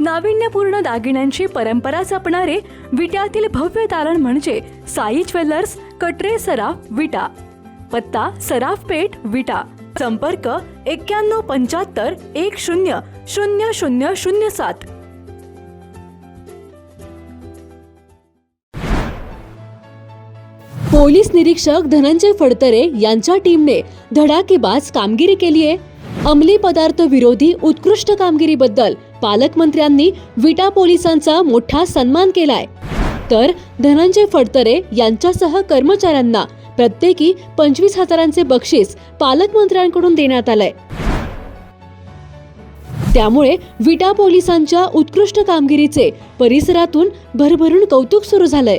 नाविन्यपूर्ण दागिन्यांची परंपरा जपणारे विट्यातील भव्य तारण म्हणजे साई ज्वेलर्स कटरे सराफ विटा. पत्ता सराफ पेठ विटा. संपर्क एक्क्याण्णव पंच्याहत्तर एक शून्य शून्य शून्य शून्य सात. पोलीस निरीक्षक धनंजय फडतरे यांच्या टीमने धडाकेबाज कामगिरी केली आहे अंमली पदार्थ विरोधी उत्कृष्ट कामगिरीबद्दल पालकमंत्र्यांनी विटा पोलिसांचा मोठा सन्मान केलाय. तर धनंजय फडतरे यांच्यासह कर्मचाऱ्यांना प्रत्येकी पंचवीस हजारांचे बक्षीस पालकमंत्र्यांकडून देण्यात आलंय. त्यामुळे विटा पोलिसांच्या उत्कृष्ट कामगिरीचे परिसरातून भरभरून कौतुक सुरू झालंय.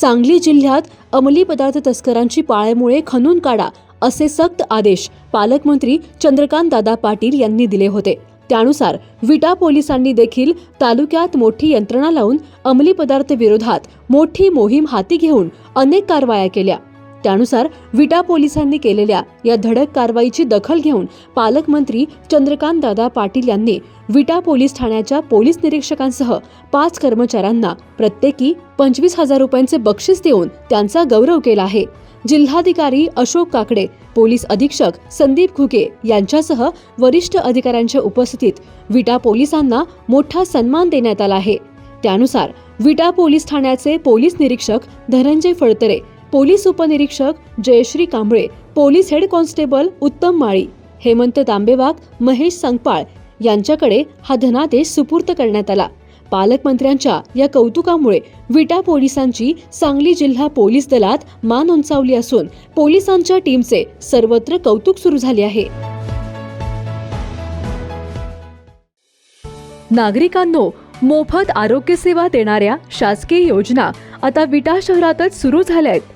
सांगली जिल्ह्यात अंमली पदार्थ तस्करांची पाळेमुळे खणून काढा असे सक्त आदेश पालकमंत्री चंद्रकांत दादा पाटील यांनी दिले होते. त्यानुसार विटा पोलिसांनी देखील तालुक्यात मोठी यंत्रणा लावून अंमली पदार्थ विरोधात मोठी मोहीम हाती घेऊन अनेक कारवाया केल्या. त्यानुसार विटा पोलिसांनी केलेल्या या धडक कारवाईची दखल घेऊन पालकमंत्री चंद्रकांत दादा पाटील यांनी विटा पोलीस ठाण्याच्या पोलीस निरीक्षकांसह पाच कर्मचाऱ्यांना प्रत्येकी पंचवीस हजार रुपयांचे बक्षीस देऊन त्यांचा गौरव केला आहे. जिल्हाधिकारी अशोक काकडे पोलीस अधीक्षक संदीप घुगे यांच्यासह वरिष्ठ अधिकाऱ्यांच्या उपस्थितीत विटा पोलिसांना मोठा सन्मान देण्यात आला आहे. त्यानुसार विटा पोलीस ठाण्याचे पोलीस निरीक्षक धनंजय फळतरे पोलीस उपनिरीक्षक Jayashree Kamble police head constable Uttam Mali Hemant तांबेवाग Mahesh Sangpal यांच्याकडे हा धनादेश सुपूर्त करण्यात आला. पालकमंत्र्यांच्या या कौतुकामुळे विटा पोलिसांची सांगली जिल्हा पोलीस दलात मान उंचावली असून पोलिसांच्या टीमचे सर्वत्र कौतुक सुरू झाले आहे. नागरिकांनो मोफत आरोग्य सेवा देणाऱ्या शासकीय योजना आता विटा शहरातच सुरू झाल्या आहेत.